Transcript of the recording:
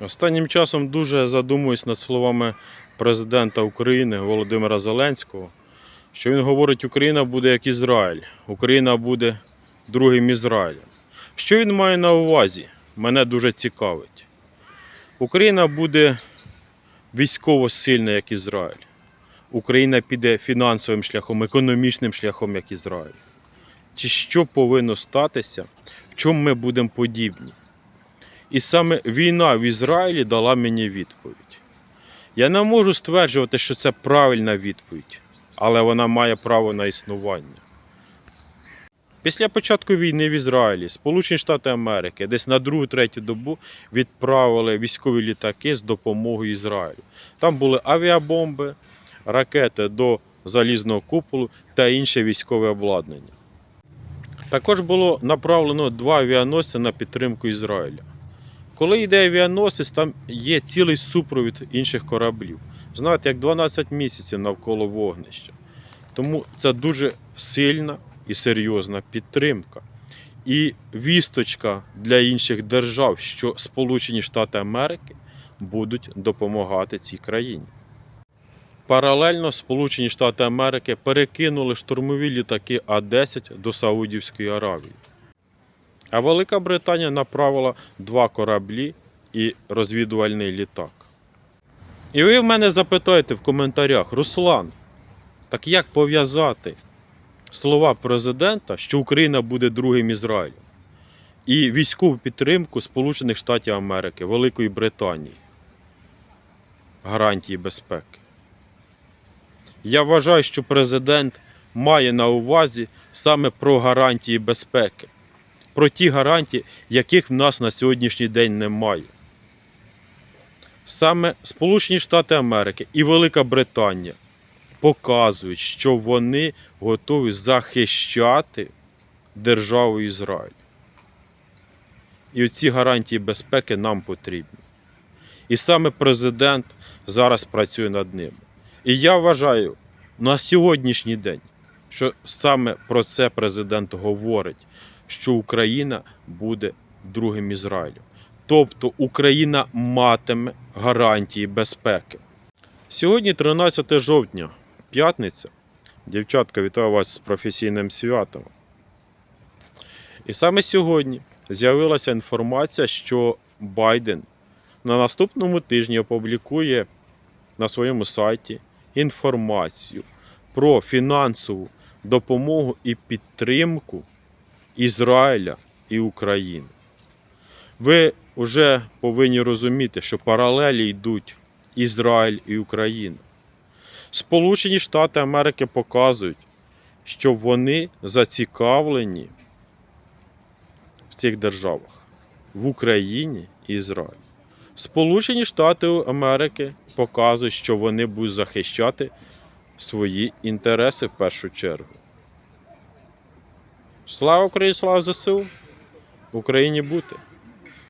Останнім часом дуже задумуюсь над словами президента України Володимира Зеленського, що він говорить, Україна буде як Ізраїль, Україна буде другим Ізраїлем. Що він має на увазі? Мене дуже цікавить. Україна буде військово сильна, як Ізраїль. Україна піде фінансовим шляхом, економічним шляхом, як Ізраїль. Чи що повинно статися, в чому ми будемо подібні? І саме війна в Ізраїлі дала мені відповідь. Я не можу стверджувати, що це правильна відповідь, але вона має право на існування. Після початку війни в Ізраїлі Сполучені Штати Америки десь на другу-третю добу відправили військові літаки з допомогою Ізраїлю. Там були авіабомби, ракети до залізного куполу та інше військове обладнання. Також було направлено два авіаносці на підтримку Ізраїля. Коли йде авіаносець, там є цілий супровід інших кораблів. Знаєте, як 12 місяців навколо вогнища. Тому це дуже сильна і серйозна підтримка. І вісточка для інших держав, що Сполучені Штати Америки будуть допомагати цій країні. Паралельно Сполучені Штати Америки перекинули штурмові літаки А-10 до Саудівської Аравії. А Велика Британія направила два кораблі і розвідувальний літак. І ви в мене запитаєте в коментарях, Руслан, так як пов'язати слова президента, що Україна буде другим Ізраїлем, і військову підтримку Сполучених Штатів Америки, Великої Британії, гарантії безпеки? Я вважаю, що президент має на увазі саме про гарантії безпеки про ті гарантії, яких в нас на сьогоднішній день немає. Саме Сполучені Штати Америки і Велика Британія показують, що вони готові захищати державу Ізраїль. І оці гарантії безпеки нам потрібні. І саме президент зараз працює над ними. І я вважаю на сьогоднішній день, що саме про це президент говорить що Україна буде другим Ізраїлем. Тобто Україна матиме гарантії безпеки. Сьогодні 13 жовтня, п'ятниця. Дівчатка, вітаю вас з професійним святом. І саме сьогодні з'явилася інформація, що Байден на наступному тижні опублікує на своєму сайті інформацію про фінансову допомогу і підтримку Ізраїля і України. Ви вже повинні розуміти, що паралелі йдуть Ізраїль і Україна. Сполучені Штати Америки показують, що вони зацікавлені в цих державах в Україні і Ізраїлі. Сполучені Штати Америки показують, що вони будуть захищати свої інтереси в першу чергу. Слава Україні, слава ЗСУ! Україні бути!